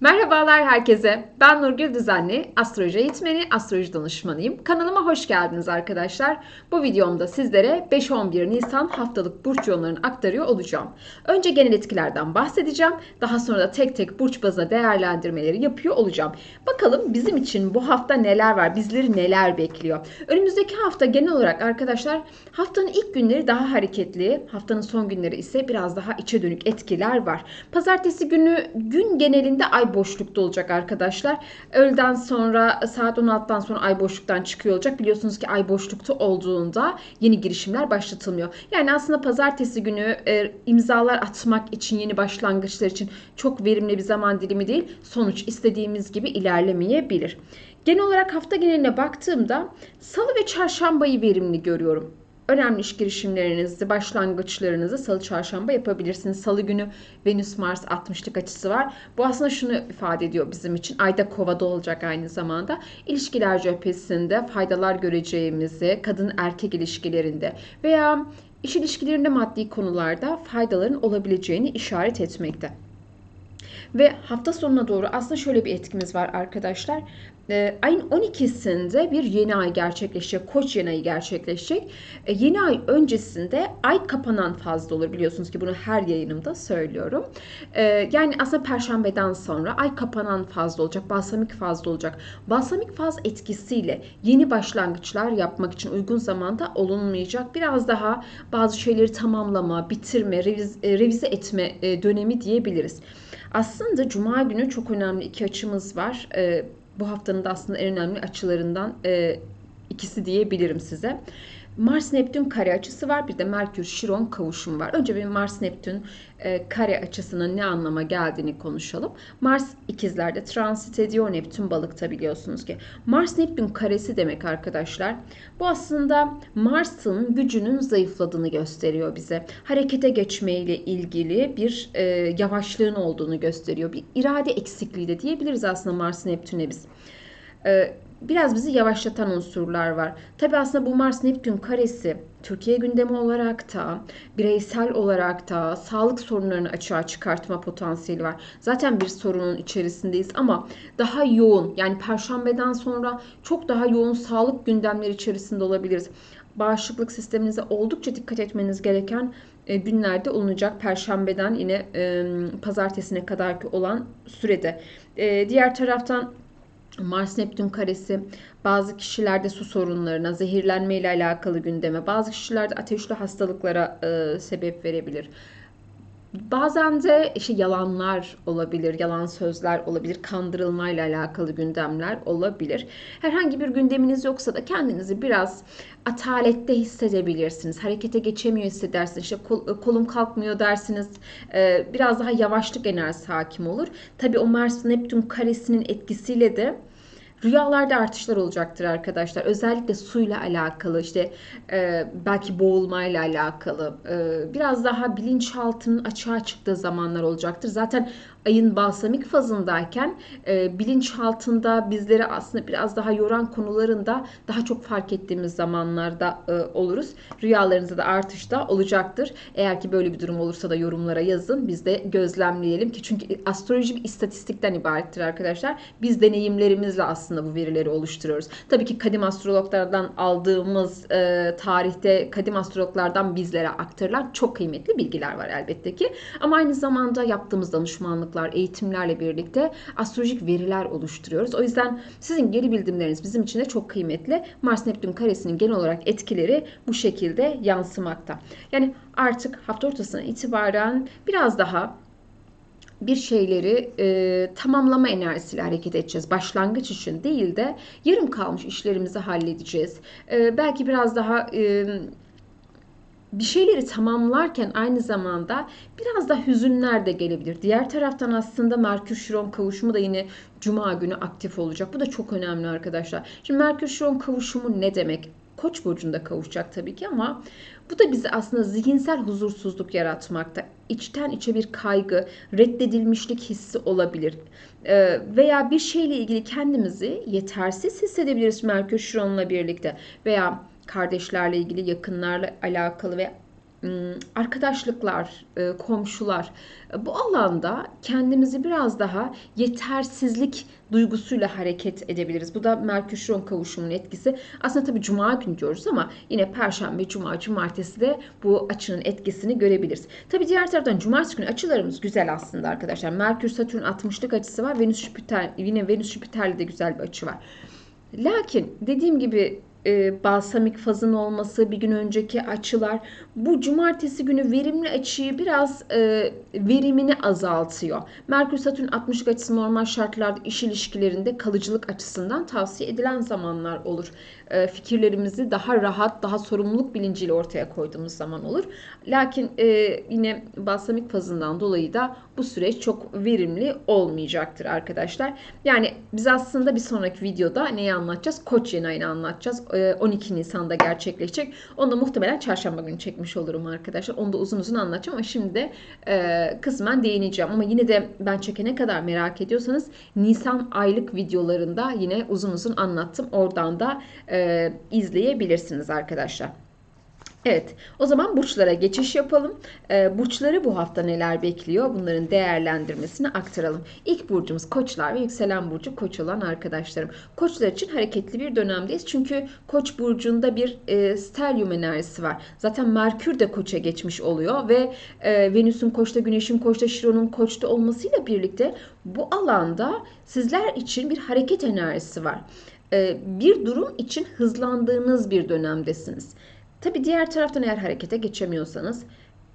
Merhabalar herkese. Ben Nurgül Düzenli, astroloji eğitmeni, astroloji danışmanıyım. Kanalıma hoş geldiniz arkadaşlar. Bu videomda sizlere 5-11 Nisan haftalık burç yoğunlarını aktarıyor olacağım. Önce genel etkilerden bahsedeceğim. Daha sonra da tek tek burç bazına değerlendirmeleri yapıyor olacağım. Bakalım bizim için bu hafta neler var, bizleri neler bekliyor. Önümüzdeki hafta genel olarak arkadaşlar haftanın ilk günleri daha hareketli, haftanın son günleri ise biraz daha içe dönük etkiler var. Pazartesi günü gün genelinde ay boşlukta olacak arkadaşlar. Öğleden sonra saat 16'dan sonra ay boşluktan çıkıyor olacak. Biliyorsunuz ki ay boşlukta olduğunda yeni girişimler başlatılmıyor. Yani aslında pazartesi günü e, imzalar atmak için yeni başlangıçlar için çok verimli bir zaman dilimi değil. Sonuç istediğimiz gibi ilerlemeyebilir. Genel olarak hafta geneline baktığımda salı ve çarşambayı verimli görüyorum önemli iş girişimlerinizi, başlangıçlarınızı salı çarşamba yapabilirsiniz. Salı günü Venüs Mars 60'lık açısı var. Bu aslında şunu ifade ediyor bizim için. Ayda kovada olacak aynı zamanda. İlişkiler cephesinde faydalar göreceğimizi, kadın erkek ilişkilerinde veya iş ilişkilerinde maddi konularda faydaların olabileceğini işaret etmekte. Ve hafta sonuna doğru aslında şöyle bir etkimiz var arkadaşlar. E, ayın 12'sinde bir yeni ay gerçekleşecek. Koç yeni ayı gerçekleşecek. E, yeni ay öncesinde ay kapanan fazla olur. Biliyorsunuz ki bunu her yayınımda söylüyorum. E, yani aslında perşembeden sonra ay kapanan fazla olacak. Balsamik fazla olacak. Balsamik faz etkisiyle yeni başlangıçlar yapmak için uygun zamanda olunmayacak. Biraz daha bazı şeyleri tamamlama, bitirme, revize, revize etme e, dönemi diyebiliriz. Aslında Cuma günü çok önemli iki açımız var. E, bu haftanın da aslında en önemli açılarından e, ikisi diyebilirim size. Mars Neptün kare açısı var. Bir de Merkür Şiron kavuşum var. Önce bir Mars Neptün e, kare açısının ne anlama geldiğini konuşalım. Mars ikizlerde transit ediyor. Neptün balıkta biliyorsunuz ki. Mars Neptün karesi demek arkadaşlar. Bu aslında Mars'ın gücünün zayıfladığını gösteriyor bize. Harekete geçmeyle ilgili bir e, yavaşlığın olduğunu gösteriyor. Bir irade eksikliği de diyebiliriz aslında Mars Neptün'e biz. E, biraz bizi yavaşlatan unsurlar var. Tabi aslında bu Mars Neptün karesi Türkiye gündemi olarak da bireysel olarak da sağlık sorunlarını açığa çıkartma potansiyeli var. Zaten bir sorunun içerisindeyiz ama daha yoğun yani perşembeden sonra çok daha yoğun sağlık gündemleri içerisinde olabiliriz. Bağışıklık sisteminize oldukça dikkat etmeniz gereken e, günlerde olunacak. Perşembeden yine e, pazartesine kadarki olan sürede. E, diğer taraftan Mars Neptün karesi bazı kişilerde su sorunlarına, zehirlenme ile alakalı gündeme, bazı kişilerde ateşli hastalıklara e, sebep verebilir. Bazen de işte yalanlar olabilir, yalan sözler olabilir, kandırılmayla alakalı gündemler olabilir. Herhangi bir gündeminiz yoksa da kendinizi biraz atalette hissedebilirsiniz. Harekete geçemiyor hissedersiniz. İşte kol, kolum kalkmıyor dersiniz. Ee, biraz daha yavaşlık enerjisi hakim olur. Tabii o Mars Neptün karesinin etkisiyle de Rüyalarda artışlar olacaktır arkadaşlar. Özellikle suyla alakalı işte e, belki boğulmayla alakalı e, biraz daha bilinçaltının açığa çıktığı zamanlar olacaktır. Zaten ayın balsamik fazındayken e, bilinçaltında bizleri aslında biraz daha yoran konularında daha çok fark ettiğimiz zamanlarda e, oluruz. Rüyalarınızda da artışta olacaktır. Eğer ki böyle bir durum olursa da yorumlara yazın. Biz de gözlemleyelim ki çünkü astroloji bir istatistikten ibarettir arkadaşlar. Biz deneyimlerimizle aslında bu verileri oluşturuyoruz. Tabii ki kadim astrologlardan aldığımız e, tarihte kadim astrologlardan bizlere aktarılan çok kıymetli bilgiler var elbette ki. Ama aynı zamanda yaptığımız danışmanlık danışmanlıklar, eğitimlerle birlikte astrolojik veriler oluşturuyoruz. O yüzden sizin geri bildirimleriniz bizim için de çok kıymetli. Mars Neptün karesinin genel olarak etkileri bu şekilde yansımakta. Yani artık hafta ortasına itibaren biraz daha bir şeyleri e, tamamlama enerjisiyle hareket edeceğiz. Başlangıç için değil de yarım kalmış işlerimizi halledeceğiz. E, belki biraz daha e, bir şeyleri tamamlarken aynı zamanda biraz da hüzünler de gelebilir. Diğer taraftan aslında Merkür Şiron kavuşumu da yine Cuma günü aktif olacak. Bu da çok önemli arkadaşlar. Şimdi Merkür Şiron kavuşumu ne demek? Koç burcunda kavuşacak tabii ki ama bu da bizi aslında zihinsel huzursuzluk yaratmakta. İçten içe bir kaygı, reddedilmişlik hissi olabilir. Ee, veya bir şeyle ilgili kendimizi yetersiz hissedebiliriz Merkür Şiron'la birlikte. Veya kardeşlerle ilgili, yakınlarla alakalı ve arkadaşlıklar, komşular bu alanda kendimizi biraz daha yetersizlik duygusuyla hareket edebiliriz. Bu da Merkür Şiron kavuşumunun etkisi. Aslında tabii cuma günü diyoruz ama yine perşembe, cuma, cumartesi de bu açının etkisini görebiliriz. Tabii diğer taraftan cumartesi günü açılarımız güzel aslında arkadaşlar. Merkür Satürn 60'lık açısı var. Venüs Jüpiter yine Venüs Jüpiter'le de güzel bir açı var. Lakin dediğim gibi e, balsamik fazın olması, bir gün önceki açılar bu cumartesi günü verimli açıyı biraz e, verimini azaltıyor. Merkür Satürn 60 açısı normal şartlarda iş ilişkilerinde kalıcılık açısından tavsiye edilen zamanlar olur. E, fikirlerimizi daha rahat, daha sorumluluk bilinciyle ortaya koyduğumuz zaman olur. Lakin e, yine balsamik fazından dolayı da bu süreç çok verimli olmayacaktır arkadaşlar. Yani biz aslında bir sonraki videoda neyi anlatacağız? Koç yeni ayını anlatacağız. 12 Nisan'da gerçekleşecek. Onu da muhtemelen çarşamba günü çekmiş olurum arkadaşlar. Onu da uzun uzun anlatacağım ama şimdi de e, kısmen değineceğim. Ama yine de ben çekene kadar merak ediyorsanız Nisan aylık videolarında yine uzun uzun anlattım. Oradan da e, izleyebilirsiniz arkadaşlar. Evet, o zaman burçlara geçiş yapalım. Ee, burçları bu hafta neler bekliyor? Bunların değerlendirmesini aktaralım. İlk burcumuz koçlar ve yükselen burcu koç olan arkadaşlarım. Koçlar için hareketli bir dönemdeyiz. Çünkü koç burcunda bir e, stelyum enerjisi var. Zaten Merkür de koça geçmiş oluyor ve e, Venüs'ün koçta, Güneş'in koçta, Şiron'un koçta olmasıyla birlikte bu alanda sizler için bir hareket enerjisi var. E, bir durum için hızlandığınız bir dönemdesiniz. Tabi diğer taraftan eğer harekete geçemiyorsanız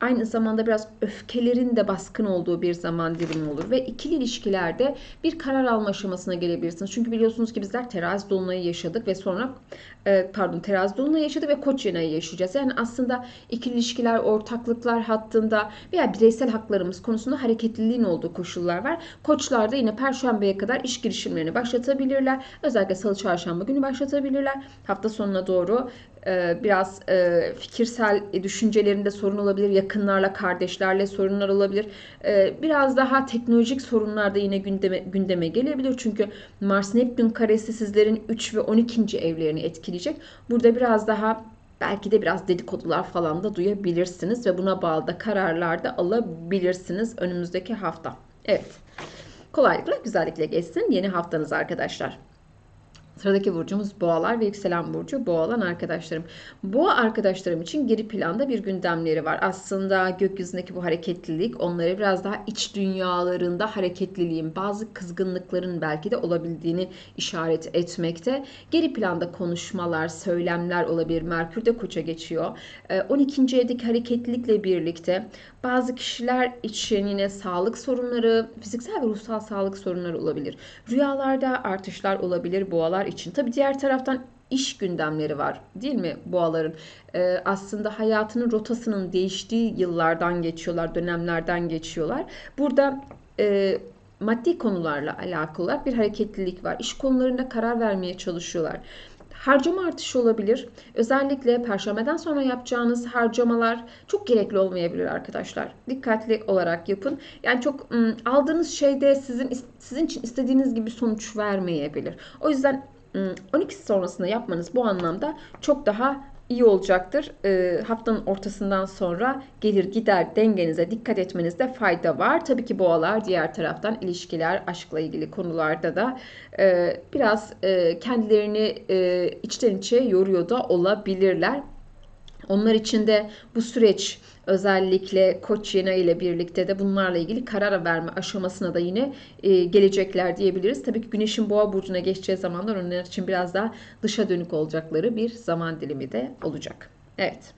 aynı zamanda biraz öfkelerin de baskın olduğu bir zaman dilimi olur ve ikili ilişkilerde bir karar alma aşamasına gelebilirsiniz. Çünkü biliyorsunuz ki bizler terazi dolunayı yaşadık ve sonra e, pardon terazi dolunayı yaşadık ve koç yenayı yaşayacağız. Yani aslında ikili ilişkiler, ortaklıklar hattında veya bireysel haklarımız konusunda hareketliliğin olduğu koşullar var. Koçlarda yine perşembeye kadar iş girişimlerini başlatabilirler. Özellikle salı çarşamba günü başlatabilirler. Hafta sonuna doğru biraz e, fikirsel düşüncelerinde sorun olabilir. Yakınlarla, kardeşlerle sorunlar olabilir. E, biraz daha teknolojik sorunlar da yine gündeme, gündeme gelebilir. Çünkü Mars Neptün karesi sizlerin 3 ve 12. evlerini etkileyecek. Burada biraz daha belki de biraz dedikodular falan da duyabilirsiniz ve buna bağlı da kararlar da alabilirsiniz önümüzdeki hafta. Evet. Kolaylıkla, güzellikle geçsin yeni haftanız arkadaşlar. Sıradaki burcumuz boğalar ve yükselen burcu boğa arkadaşlarım. Boğa arkadaşlarım için geri planda bir gündemleri var. Aslında gökyüzündeki bu hareketlilik onları biraz daha iç dünyalarında hareketliliğin, bazı kızgınlıkların belki de olabildiğini işaret etmekte. Geri planda konuşmalar, söylemler olabilir. Merkür de koça geçiyor. 12. Ee, evdeki hareketlilikle birlikte bazı kişiler için yine sağlık sorunları, fiziksel ve ruhsal sağlık sorunları olabilir. Rüyalarda artışlar olabilir boğalar için. Tabi diğer taraftan iş gündemleri var değil mi boğaların? Ee, aslında hayatının rotasının değiştiği yıllardan geçiyorlar, dönemlerden geçiyorlar. Burada e, maddi konularla alakalı bir hareketlilik var. İş konularında karar vermeye çalışıyorlar. Harcama artışı olabilir. Özellikle perşembeden sonra yapacağınız harcamalar çok gerekli olmayabilir arkadaşlar. Dikkatli olarak yapın. Yani çok aldığınız şeyde sizin sizin için istediğiniz gibi sonuç vermeyebilir. O yüzden 12 sonrasında yapmanız bu anlamda çok daha iyi olacaktır. E, haftanın ortasından sonra gelir gider dengenize dikkat etmenizde fayda var. Tabii ki boğalar diğer taraftan ilişkiler, aşkla ilgili konularda da e, biraz e, kendilerini e, içten içe yoruyor da olabilirler. Onlar için de bu süreç özellikle Koç ile birlikte de bunlarla ilgili karar verme aşamasına da yine e, gelecekler diyebiliriz. Tabii ki Güneş'in Boğa burcuna geçeceği zamanlar onlar için biraz daha dışa dönük olacakları bir zaman dilimi de olacak. Evet.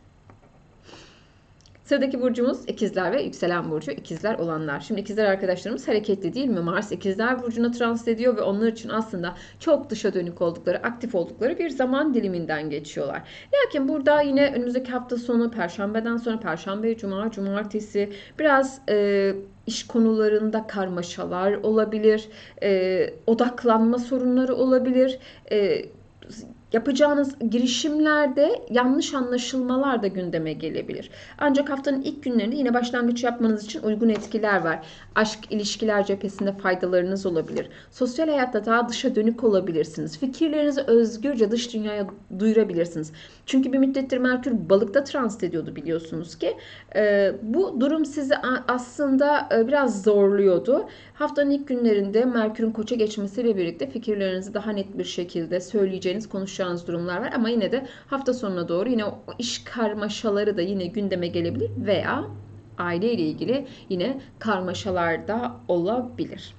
Sıradaki burcumuz ikizler ve yükselen burcu ikizler olanlar. Şimdi ikizler arkadaşlarımız hareketli değil mi? Mars ikizler burcuna transit ediyor ve onlar için aslında çok dışa dönük oldukları, aktif oldukları bir zaman diliminden geçiyorlar. Lakin burada yine önümüzdeki hafta sonu, perşembeden sonra, perşembe, cuma, cumartesi biraz... E, iş konularında karmaşalar olabilir, e, odaklanma sorunları olabilir, e, Yapacağınız girişimlerde yanlış anlaşılmalar da gündeme gelebilir. Ancak haftanın ilk günlerinde yine başlangıç yapmanız için uygun etkiler var. Aşk ilişkiler cephesinde faydalarınız olabilir. Sosyal hayatta daha dışa dönük olabilirsiniz. Fikirlerinizi özgürce dış dünyaya duyurabilirsiniz. Çünkü bir müddettir Merkür balıkta transit ediyordu biliyorsunuz ki. E, bu durum sizi aslında e, biraz zorluyordu. Haftanın ilk günlerinde Merkür'ün koça geçmesiyle birlikte fikirlerinizi daha net bir şekilde söyleyeceğiniz, konuşacağınız durumlar var. Ama yine de hafta sonuna doğru yine o iş karmaşaları da yine gündeme gelebilir veya aile ile ilgili yine karmaşalar da olabilir.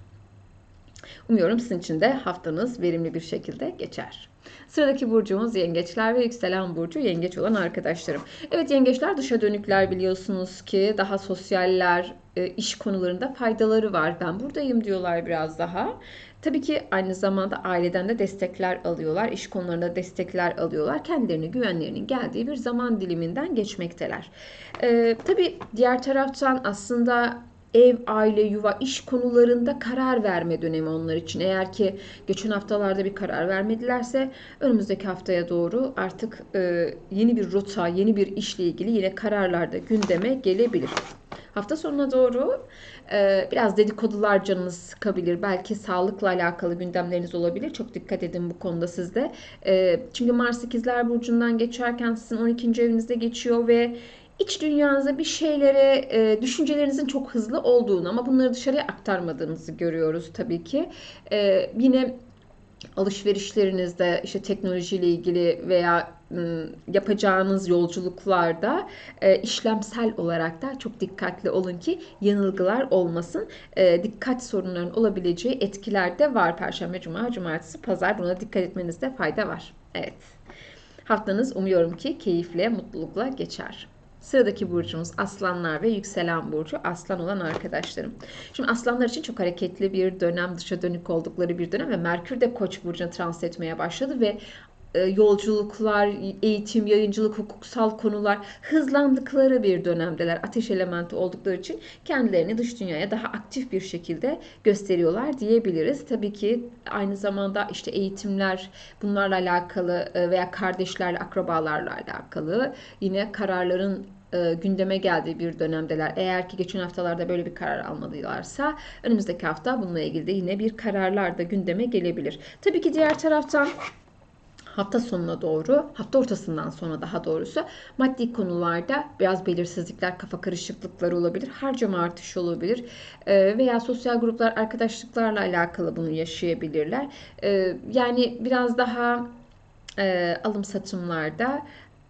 Umuyorum sizin için de haftanız verimli bir şekilde geçer. Sıradaki burcumuz yengeçler ve yükselen burcu yengeç olan arkadaşlarım. Evet yengeçler dışa dönükler biliyorsunuz ki daha sosyaller, e, iş konularında faydaları var. Ben buradayım diyorlar biraz daha. Tabii ki aynı zamanda aileden de destekler alıyorlar, iş konularında destekler alıyorlar. Kendilerine güvenlerinin geldiği bir zaman diliminden geçmekteler. Ee, tabii diğer taraftan aslında ev, aile, yuva, iş konularında karar verme dönemi onlar için. Eğer ki geçen haftalarda bir karar vermedilerse önümüzdeki haftaya doğru artık e, yeni bir rota, yeni bir işle ilgili yine kararlar da gündeme gelebilir. Hafta sonuna doğru e, biraz dedikodular canınız sıkabilir. Belki sağlıkla alakalı gündemleriniz olabilir. Çok dikkat edin bu konuda sizde. E, çünkü Mars ikizler burcundan geçerken sizin 12. evinizde geçiyor ve iç dünyanıza bir şeylere, e, düşüncelerinizin çok hızlı olduğunu ama bunları dışarıya aktarmadığınızı görüyoruz tabii ki. E, yine alışverişlerinizde işte teknolojiyle ilgili veya yapacağınız yolculuklarda e, işlemsel olarak da çok dikkatli olun ki yanılgılar olmasın. E, dikkat sorunlarının olabileceği etkiler de var. Perşembe, Cuma, Cumartesi, Pazar buna dikkat etmenizde fayda var. Evet. Haftanız umuyorum ki keyifle, mutlulukla geçer. Sıradaki burcumuz aslanlar ve yükselen burcu aslan olan arkadaşlarım. Şimdi aslanlar için çok hareketli bir dönem, dışa dönük oldukları bir dönem ve Merkür de Koç burcuna transit etmeye başladı ve e, yolculuklar, eğitim, yayıncılık, hukuksal konular hızlandıkları bir dönemdeler. Ateş elementi oldukları için kendilerini dış dünyaya daha aktif bir şekilde gösteriyorlar diyebiliriz. Tabii ki aynı zamanda işte eğitimler bunlarla alakalı e, veya kardeşlerle, akrabalarla alakalı yine kararların e, gündeme geldiği bir dönemdeler. Eğer ki geçen haftalarda böyle bir karar almadılarsa önümüzdeki hafta bununla ilgili de yine bir kararlar da gündeme gelebilir. Tabii ki diğer taraftan hafta sonuna doğru, hafta ortasından sonra daha doğrusu maddi konularda biraz belirsizlikler, kafa karışıklıkları olabilir, harcama artışı olabilir e, veya sosyal gruplar, arkadaşlıklarla alakalı bunu yaşayabilirler. E, yani biraz daha e, alım satımlarda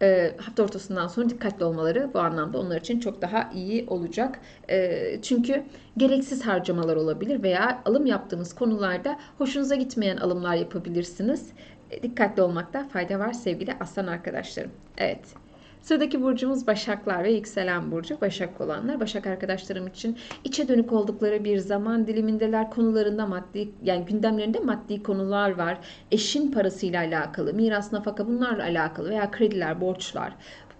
e, hafta ortasından sonra dikkatli olmaları bu anlamda onlar için çok daha iyi olacak. E, çünkü gereksiz harcamalar olabilir veya alım yaptığınız konularda hoşunuza gitmeyen alımlar yapabilirsiniz. E, dikkatli olmakta fayda var sevgili aslan arkadaşlarım. Evet. Sıradaki burcumuz Başaklar ve yükselen burcu Başak olanlar. Başak arkadaşlarım için içe dönük oldukları bir zaman dilimindeler. Konularında maddi yani gündemlerinde maddi konular var. Eşin parasıyla alakalı, miras nafaka bunlarla alakalı veya krediler, borçlar.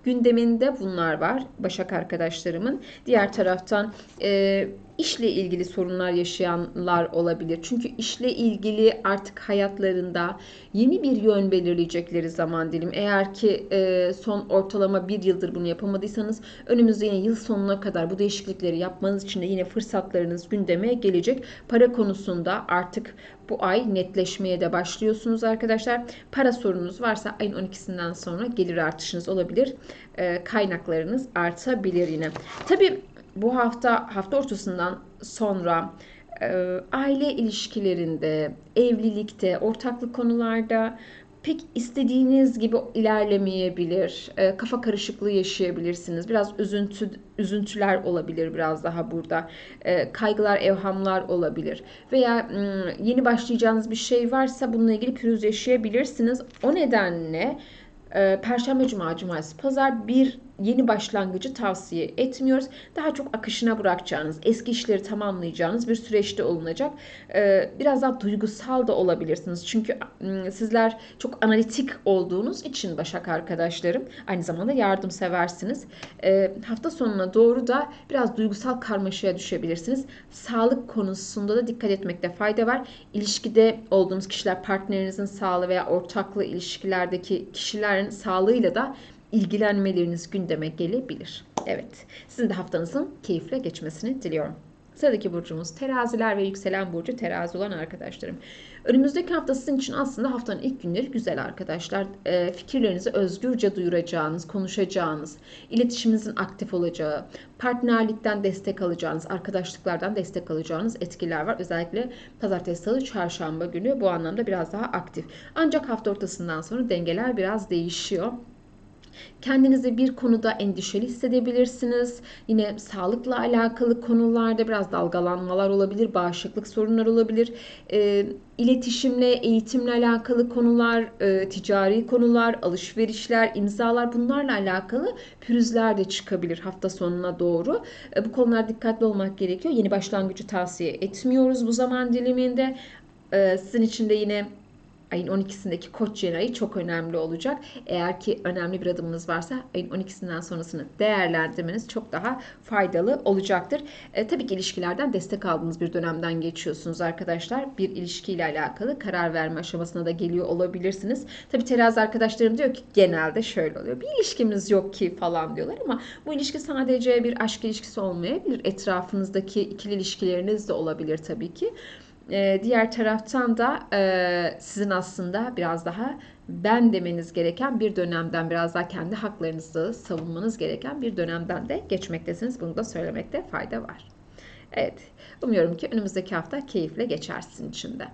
Gündeminde bunlar var Başak arkadaşlarımın. Diğer taraftan e, işle ilgili sorunlar yaşayanlar olabilir. Çünkü işle ilgili artık hayatlarında yeni bir yön belirleyecekleri zaman dilim. Eğer ki e, son ortalama bir yıldır bunu yapamadıysanız önümüzde yine yıl sonuna kadar bu değişiklikleri yapmanız için de yine fırsatlarınız gündeme gelecek. Para konusunda artık bu ay netleşmeye de başlıyorsunuz arkadaşlar. Para sorununuz varsa ayın 12'sinden sonra gelir artışınız olabilir. E, kaynaklarınız artabilir yine. Tabii bu hafta hafta ortasından sonra e, aile ilişkilerinde, evlilikte, ortaklık konularda pek istediğiniz gibi ilerlemeyebilir. E, kafa karışıklığı yaşayabilirsiniz. Biraz üzüntü üzüntüler olabilir biraz daha burada. E, kaygılar, evhamlar olabilir. Veya yeni başlayacağınız bir şey varsa bununla ilgili pürüz yaşayabilirsiniz. O nedenle e, Perşembe, Cuma, Cumartesi, Pazar bir yeni başlangıcı tavsiye etmiyoruz. Daha çok akışına bırakacağınız, eski işleri tamamlayacağınız bir süreçte olunacak. Ee, biraz daha duygusal da olabilirsiniz. Çünkü ım, sizler çok analitik olduğunuz için Başak arkadaşlarım aynı zamanda yardımseversiniz. Ee, hafta sonuna doğru da biraz duygusal karmaşaya düşebilirsiniz. Sağlık konusunda da dikkat etmekte fayda var. İlişkide olduğunuz kişiler partnerinizin sağlığı veya ortaklı ilişkilerdeki kişilerin sağlığıyla da ilgilenmeleriniz gündeme gelebilir. Evet, sizin de haftanızın keyifle geçmesini diliyorum. Sıradaki burcumuz teraziler ve yükselen burcu terazi olan arkadaşlarım. Önümüzdeki hafta sizin için aslında haftanın ilk günleri güzel arkadaşlar. E, fikirlerinizi özgürce duyuracağınız, konuşacağınız, iletişiminizin aktif olacağı, partnerlikten destek alacağınız, arkadaşlıklardan destek alacağınız etkiler var. Özellikle pazartesi, salı, çarşamba günü bu anlamda biraz daha aktif. Ancak hafta ortasından sonra dengeler biraz değişiyor. Kendinizi bir konuda endişeli hissedebilirsiniz. Yine sağlıkla alakalı konularda biraz dalgalanmalar olabilir, bağışıklık sorunları olabilir. E, iletişimle, eğitimle alakalı konular, e, ticari konular, alışverişler, imzalar bunlarla alakalı pürüzler de çıkabilir hafta sonuna doğru. E, bu konular dikkatli olmak gerekiyor. Yeni başlangıcı tavsiye etmiyoruz bu zaman diliminde. E, sizin için de yine ayın 12'sindeki koç yeni ayı çok önemli olacak. Eğer ki önemli bir adımınız varsa ayın 12'sinden sonrasını değerlendirmeniz çok daha faydalı olacaktır. E, tabii ki ilişkilerden destek aldığınız bir dönemden geçiyorsunuz arkadaşlar. Bir ilişkiyle alakalı karar verme aşamasına da geliyor olabilirsiniz. Tabii terazi arkadaşlarım diyor ki genelde şöyle oluyor. Bir ilişkimiz yok ki falan diyorlar ama bu ilişki sadece bir aşk ilişkisi olmayabilir. Etrafınızdaki ikili ilişkileriniz de olabilir tabii ki. E, diğer taraftan da e, sizin aslında biraz daha ben demeniz gereken bir dönemden biraz daha kendi haklarınızı savunmanız gereken bir dönemden de geçmektesiniz. Bunu da söylemekte fayda var. Evet, umuyorum ki önümüzdeki hafta keyifle geçer sizin için de.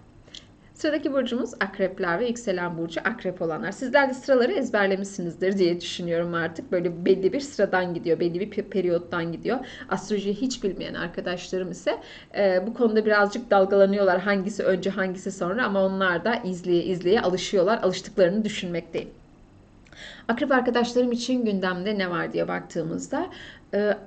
Sıradaki burcumuz akrepler ve yükselen burcu akrep olanlar. Sizler de sıraları ezberlemişsinizdir diye düşünüyorum artık. Böyle belli bir sıradan gidiyor, belli bir periyottan gidiyor. Astrolojiyi hiç bilmeyen arkadaşlarım ise e, bu konuda birazcık dalgalanıyorlar. Hangisi önce hangisi sonra ama onlar da izleye izleye alışıyorlar. Alıştıklarını düşünmekteyim. Akrep arkadaşlarım için gündemde ne var diye baktığımızda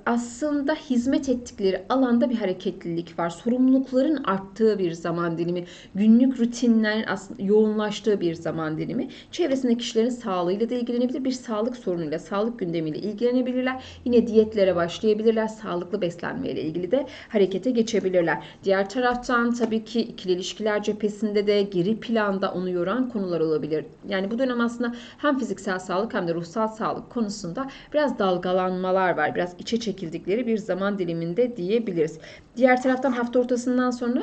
aslında hizmet ettikleri alanda bir hareketlilik var. Sorumlulukların arttığı bir zaman dilimi, günlük rutinler aslında yoğunlaştığı bir zaman dilimi. Çevresindeki kişilerin sağlığıyla da ilgilenebilir, bir sağlık sorunuyla, sağlık gündemiyle ilgilenebilirler. Yine diyetlere başlayabilirler, sağlıklı beslenmeyle ilgili de harekete geçebilirler. Diğer taraftan tabii ki ikili ilişkiler cephesinde de geri planda onu yoran konular olabilir. Yani bu dönem aslında hem fiziksel sağlık hem de ruhsal sağlık konusunda biraz dalgalanmalar var. Biraz içe çekildikleri bir zaman diliminde diyebiliriz. Diğer taraftan hafta ortasından sonra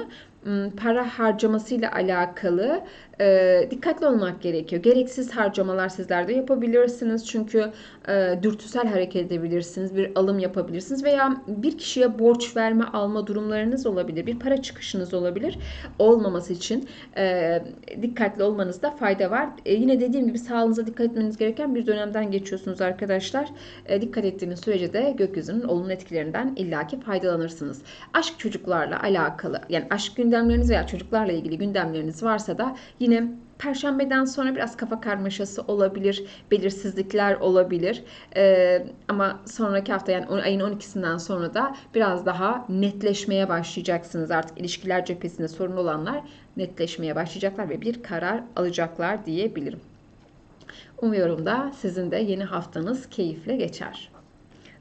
para harcamasıyla alakalı e, dikkatli olmak gerekiyor. Gereksiz harcamalar sizler de yapabilirsiniz. Çünkü e, dürtüsel hareket edebilirsiniz. Bir alım yapabilirsiniz. Veya bir kişiye borç verme alma durumlarınız olabilir. Bir para çıkışınız olabilir. Olmaması için e, dikkatli olmanızda fayda var. E, yine dediğim gibi sağlığınıza dikkat etmeniz gereken bir dönemden geçiyorsunuz arkadaşlar. E, dikkat ettiğiniz sürece de gökyüzünün olumlu etkilerinden illaki faydalanırsınız. Aşk çocuklarla alakalı yani aşk gündemleriniz veya çocuklarla ilgili gündemleriniz varsa da Yine Perşembeden sonra biraz kafa karmaşası olabilir, belirsizlikler olabilir. Ee, ama sonraki hafta yani ayın 12'sinden sonra da biraz daha netleşmeye başlayacaksınız. Artık ilişkiler cephesinde sorun olanlar netleşmeye başlayacaklar ve bir karar alacaklar diyebilirim. Umuyorum da sizin de yeni haftanız keyifle geçer.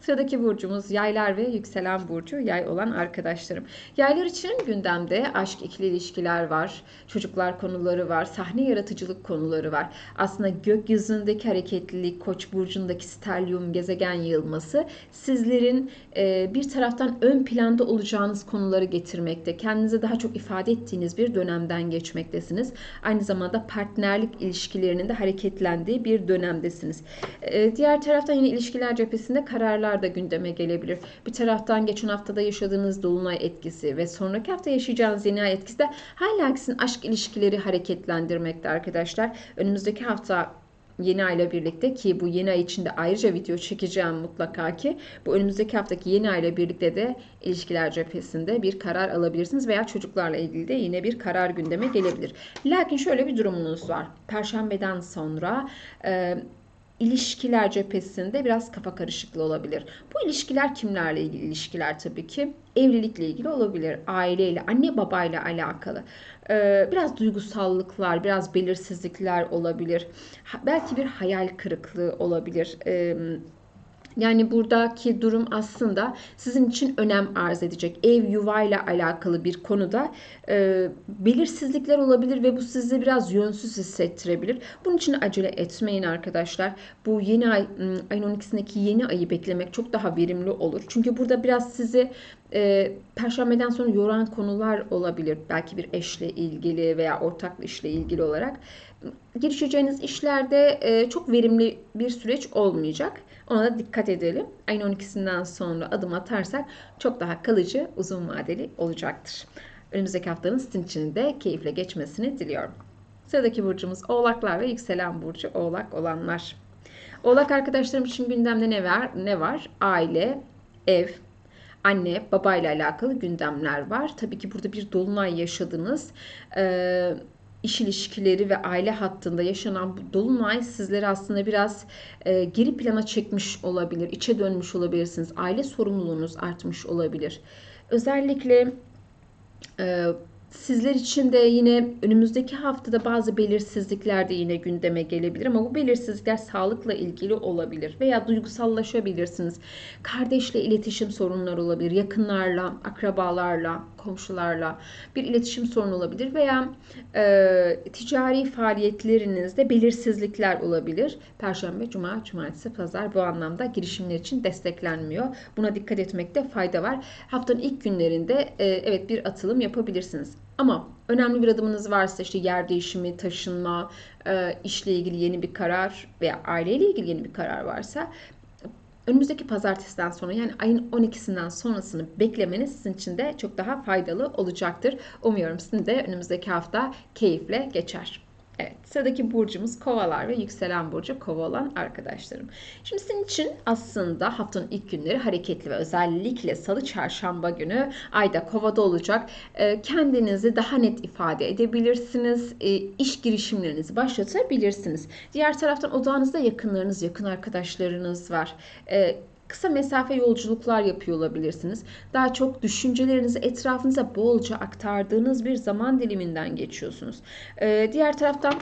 Sıradaki burcumuz yaylar ve yükselen burcu yay olan arkadaşlarım. Yaylar için gündemde aşk, ikili ilişkiler var, çocuklar konuları var, sahne yaratıcılık konuları var. Aslında gökyüzündeki hareketlilik, koç burcundaki sterlium gezegen yığılması sizlerin e, bir taraftan ön planda olacağınız konuları getirmekte. Kendinize daha çok ifade ettiğiniz bir dönemden geçmektesiniz. Aynı zamanda partnerlik ilişkilerinin de hareketlendiği bir dönemdesiniz. E, diğer taraftan yine ilişkiler cephesinde kararlar olaylar da gündeme gelebilir. Bir taraftan geçen haftada yaşadığınız dolunay etkisi ve sonraki hafta yaşayacağınız yeni ay etkisi de hala sizin aşk ilişkileri hareketlendirmekte arkadaşlar. Önümüzdeki hafta yeni ayla birlikte ki bu yeni ay içinde ayrıca video çekeceğim mutlaka ki bu önümüzdeki haftaki yeni ayla birlikte de ilişkiler cephesinde bir karar alabilirsiniz veya çocuklarla ilgili de yine bir karar gündeme gelebilir. Lakin şöyle bir durumunuz var. Perşembeden sonra e, ilişkiler cephesinde biraz kafa karışıklığı olabilir. Bu ilişkiler kimlerle ilgili ilişkiler tabii ki? Evlilikle ilgili olabilir, aileyle, anne babayla alakalı. Ee, biraz duygusallıklar, biraz belirsizlikler olabilir. Ha- belki bir hayal kırıklığı olabilir. Ee, yani buradaki durum aslında sizin için önem arz edecek. Ev yuvayla alakalı bir konuda e, belirsizlikler olabilir ve bu sizi biraz yönsüz hissettirebilir. Bunun için acele etmeyin arkadaşlar. Bu yeni ay, ım, ayın 12'sindeki yeni ayı beklemek çok daha verimli olur. Çünkü burada biraz sizi e, perşembeden sonra yoran konular olabilir. Belki bir eşle ilgili veya ortaklı işle ilgili olarak. Girişeceğiniz işlerde e, çok verimli bir süreç olmayacak. Ona da dikkat edelim. Ayın 12'sinden sonra adım atarsak çok daha kalıcı, uzun vadeli olacaktır. Önümüzdeki haftanın sizin için de keyifle geçmesini diliyorum. Sıradaki burcumuz Oğlaklar ve yükselen burcu Oğlak olanlar. Oğlak arkadaşlarım için gündemde ne var? Ne var? Aile, ev, anne, babayla alakalı gündemler var. Tabii ki burada bir dolunay yaşadınız. Ee, iş ilişkileri ve aile hattında yaşanan bu dolunay sizleri aslında biraz e, geri plana çekmiş olabilir, içe dönmüş olabilirsiniz. Aile sorumluluğunuz artmış olabilir. Özellikle e, sizler için de yine önümüzdeki haftada bazı belirsizlikler de yine gündeme gelebilir ama bu belirsizlikler sağlıkla ilgili olabilir veya duygusallaşabilirsiniz. Kardeşle iletişim sorunları olabilir, yakınlarla, akrabalarla, komşularla bir iletişim sorunu olabilir veya e, ticari faaliyetlerinizde belirsizlikler olabilir. Perşembe, cuma, cumartesi, pazar bu anlamda girişimler için desteklenmiyor. Buna dikkat etmekte fayda var. Haftanın ilk günlerinde e, evet bir atılım yapabilirsiniz. Ama önemli bir adımınız varsa işte yer değişimi, taşınma, e, işle ilgili yeni bir karar veya aileyle ilgili yeni bir karar varsa önümüzdeki pazartesiden sonra yani ayın 12'sinden sonrasını beklemeniz sizin için de çok daha faydalı olacaktır. Umuyorum sizin de önümüzdeki hafta keyifle geçer. Evet, sıradaki burcumuz kovalar ve yükselen burcu kova olan arkadaşlarım. Şimdi sizin için aslında haftanın ilk günleri hareketli ve özellikle salı çarşamba günü ayda kovada olacak. Ee, kendinizi daha net ifade edebilirsiniz. Ee, iş girişimlerinizi başlatabilirsiniz. Diğer taraftan odağınızda yakınlarınız, yakın arkadaşlarınız var. Kısa mesafe yolculuklar yapıyor olabilirsiniz. Daha çok düşüncelerinizi etrafınıza bolca aktardığınız bir zaman diliminden geçiyorsunuz. Ee, diğer taraftan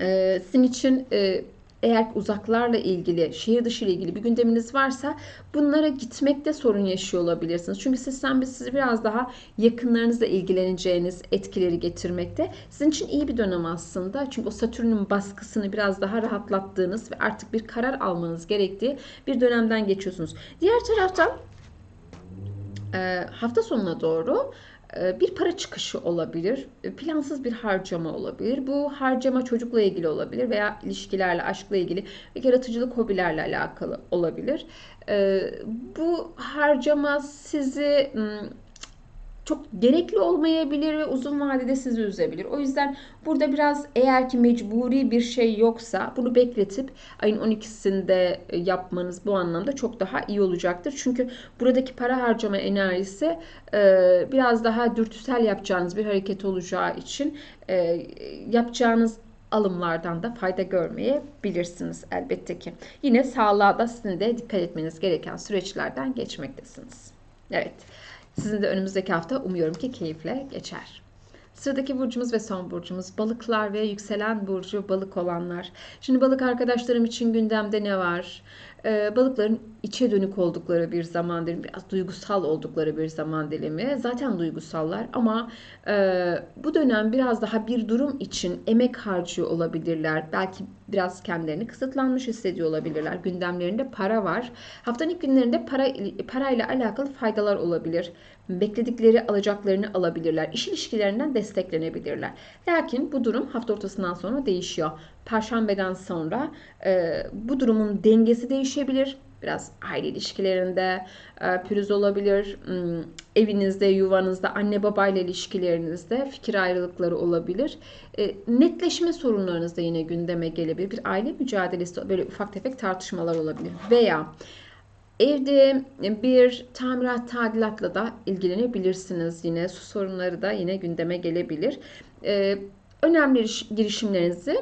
e, sizin için e, eğer uzaklarla ilgili, şehir dışı ile ilgili bir gündeminiz varsa bunlara gitmekte sorun yaşıyor olabilirsiniz. Çünkü sistem sizi biraz daha yakınlarınızla ilgileneceğiniz etkileri getirmekte. Sizin için iyi bir dönem aslında. Çünkü o Satürn'ün baskısını biraz daha rahatlattığınız ve artık bir karar almanız gerektiği bir dönemden geçiyorsunuz. Diğer taraftan hafta sonuna doğru bir para çıkışı olabilir, e, plansız bir harcama olabilir. Bu harcama çocukla ilgili olabilir veya ilişkilerle, aşkla ilgili ve yaratıcılık hobilerle alakalı olabilir. E, bu harcama sizi çok gerekli olmayabilir ve uzun vadede sizi üzebilir. O yüzden burada biraz eğer ki mecburi bir şey yoksa bunu bekletip ayın 12'sinde yapmanız bu anlamda çok daha iyi olacaktır. Çünkü buradaki para harcama enerjisi e, biraz daha dürtüsel yapacağınız bir hareket olacağı için e, yapacağınız alımlardan da fayda görmeyebilirsiniz elbette ki. Yine sağlığa da sizin de dikkat etmeniz gereken süreçlerden geçmektesiniz. Evet. Sizin de önümüzdeki hafta umuyorum ki keyifle geçer. Sıradaki burcumuz ve son burcumuz balıklar ve yükselen burcu balık olanlar. Şimdi balık arkadaşlarım için gündemde ne var? Ee, balıkların içe dönük oldukları bir zaman dilimi, biraz duygusal oldukları bir zaman dilimi. Zaten duygusallar ama e, bu dönem biraz daha bir durum için emek harcıyor olabilirler. Belki biraz kendilerini kısıtlanmış hissediyor olabilirler. Gündemlerinde para var. Haftanın ilk günlerinde para parayla alakalı faydalar olabilir. Bekledikleri alacaklarını alabilirler. İş ilişkilerinden desteklenebilirler. Lakin bu durum hafta ortasından sonra değişiyor. Perşembeden sonra e, bu durumun dengesi değişebilir. Biraz aile ilişkilerinde e, pürüz olabilir. Hmm, evinizde, yuvanızda, anne babayla ilişkilerinizde fikir ayrılıkları olabilir. E, netleşme sorunlarınız da yine gündeme gelebilir. Bir aile mücadelesi, böyle ufak tefek tartışmalar olabilir. Veya Evde bir tamirat tadilatla da ilgilenebilirsiniz yine. Su sorunları da yine gündeme gelebilir. Ee, önemli girişimlerinizi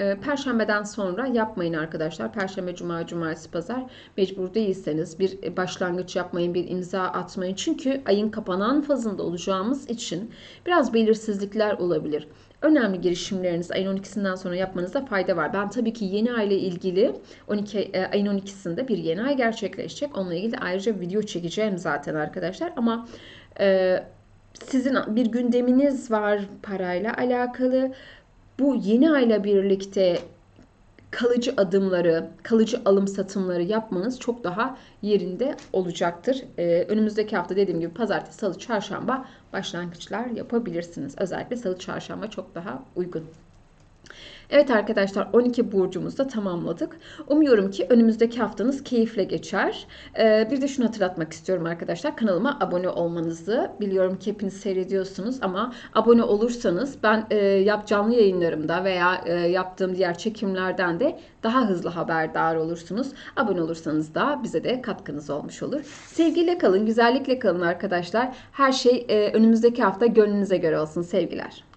e, Perşembeden sonra yapmayın arkadaşlar. Perşembe, cuma, cumartesi, pazar mecbur değilseniz bir başlangıç yapmayın, bir imza atmayın. Çünkü ayın kapanan fazında olacağımız için biraz belirsizlikler olabilir. Önemli girişimlerinizi ayın 12'sinden sonra yapmanızda fayda var. Ben tabii ki yeni ay ile ilgili 12 e, ayın 12'sinde bir yeni ay gerçekleşecek. Onunla ilgili ayrıca video çekeceğim zaten arkadaşlar. Ama e, sizin bir gündeminiz var parayla alakalı. Bu yeni ayla birlikte kalıcı adımları, kalıcı alım satımları yapmanız çok daha yerinde olacaktır. Ee, önümüzdeki hafta dediğim gibi pazartesi, salı, çarşamba başlangıçlar yapabilirsiniz. Özellikle salı, çarşamba çok daha uygun. Evet arkadaşlar 12 burcumuzu da tamamladık. Umuyorum ki önümüzdeki haftanız keyifle geçer. Ee, bir de şunu hatırlatmak istiyorum arkadaşlar. Kanalıma abone olmanızı. Biliyorum ki hepiniz seyrediyorsunuz ama abone olursanız ben e, yap canlı yayınlarımda veya e, yaptığım diğer çekimlerden de daha hızlı haberdar olursunuz. Abone olursanız da bize de katkınız olmuş olur. Sevgiyle kalın, güzellikle kalın arkadaşlar. Her şey e, önümüzdeki hafta gönlünüze göre olsun sevgiler.